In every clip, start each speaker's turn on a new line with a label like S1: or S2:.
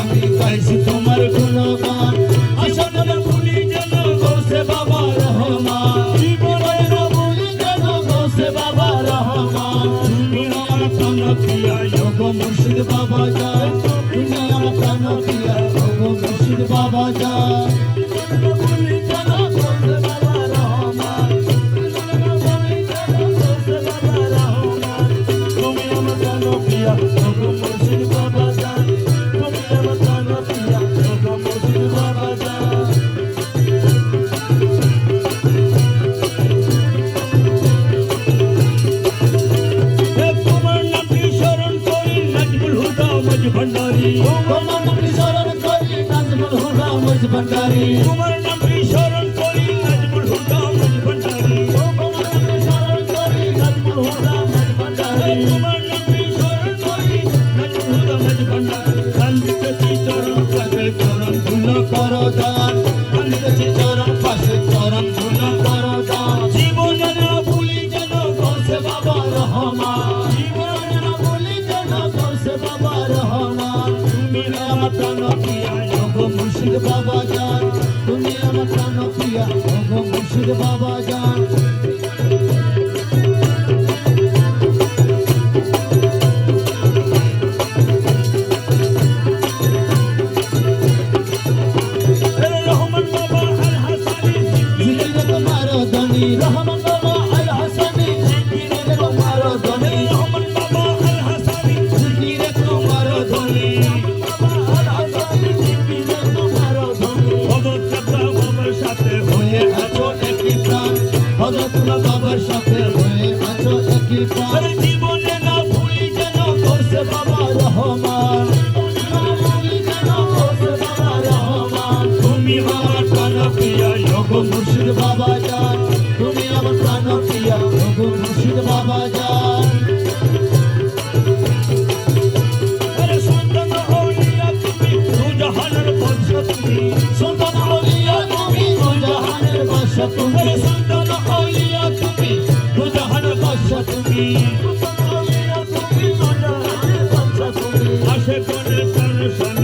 S1: আমি পাইছি তোমার গুণগান। আসনের ভুলি যেন গোসে বাবা রহমান। জীবনের ভুলি প্রাণ প্রিয়া বাবা যায়। বাবা যান তুমি আমার প্রাণ প্রিয়া ওগো মুর্শিদ বাবা যান আসে করে সরসর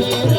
S1: You.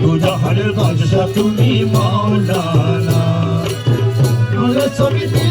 S1: মুজাহানের বাদশা তুমি মৌলানা
S2: ছবি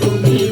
S2: তুমি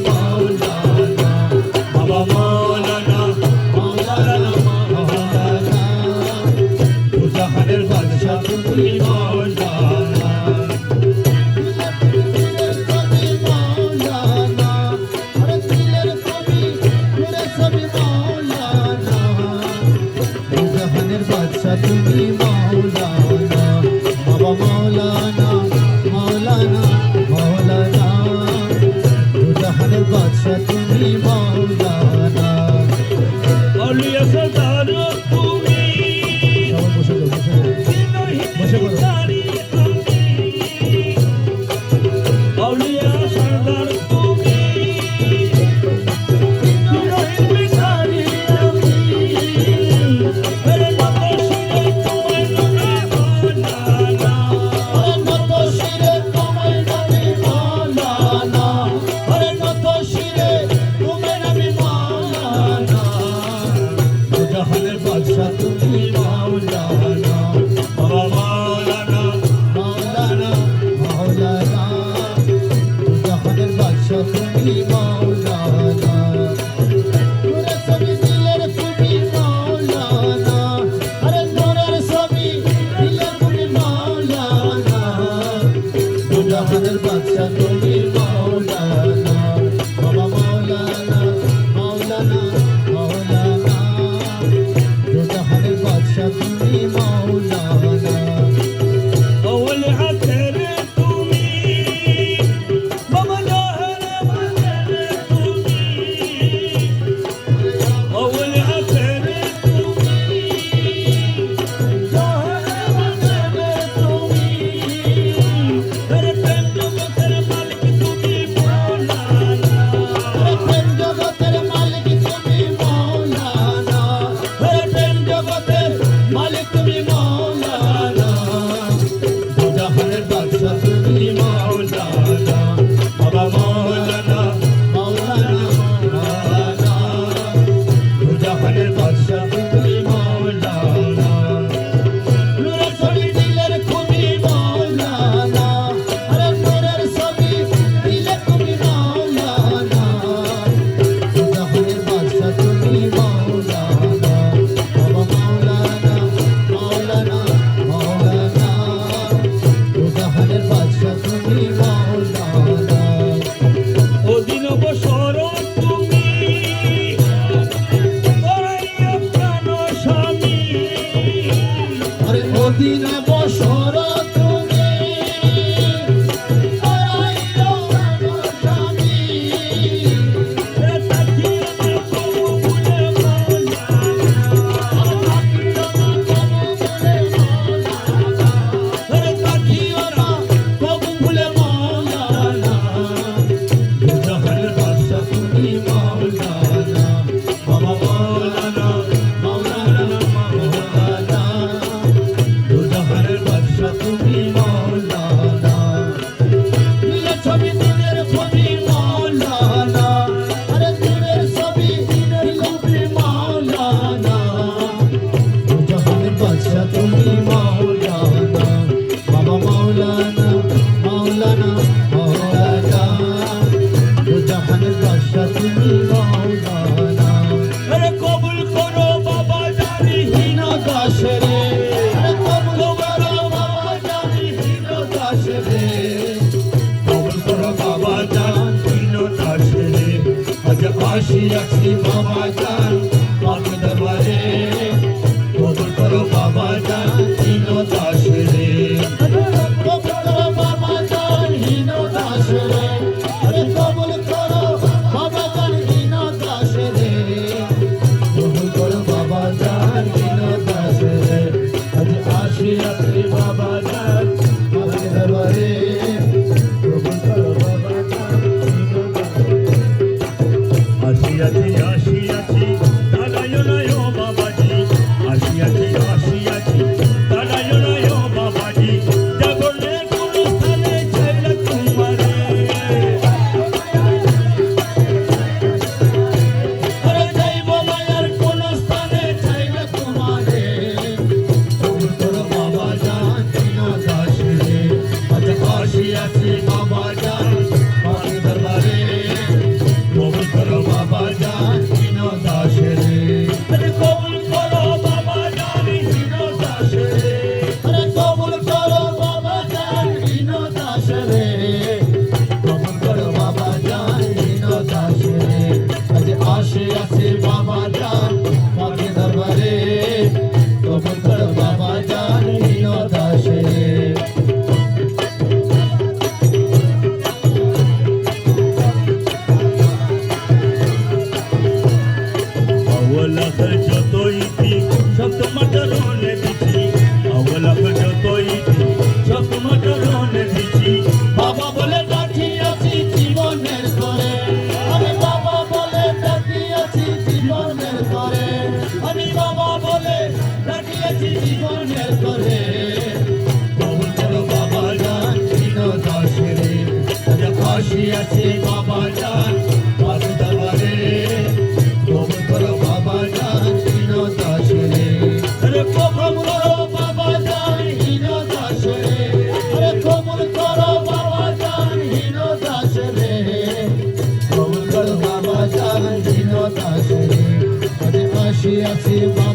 S2: Brasil,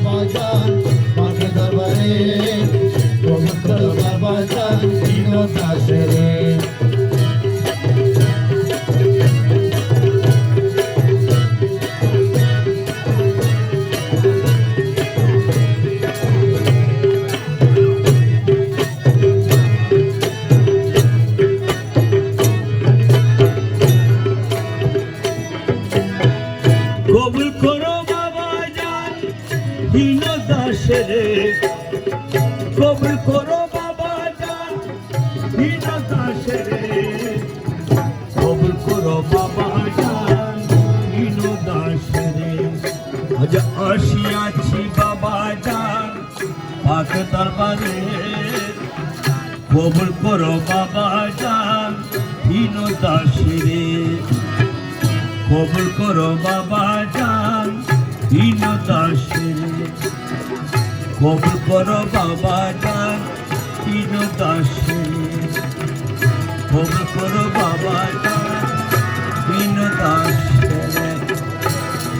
S1: কবুল করো বাবা
S2: যান দিন
S1: দাসেরে কবুল করো বাবা যান দিন দাসেরে আজ আসিয়াছি বাবা যান পাক দরবারে। কবুল করো বাবা যান দিন দাসেরে কবুল কবুল করো বাবা ডাক তিন দাসে কবুল করো বাবা ডাক তিন দাসে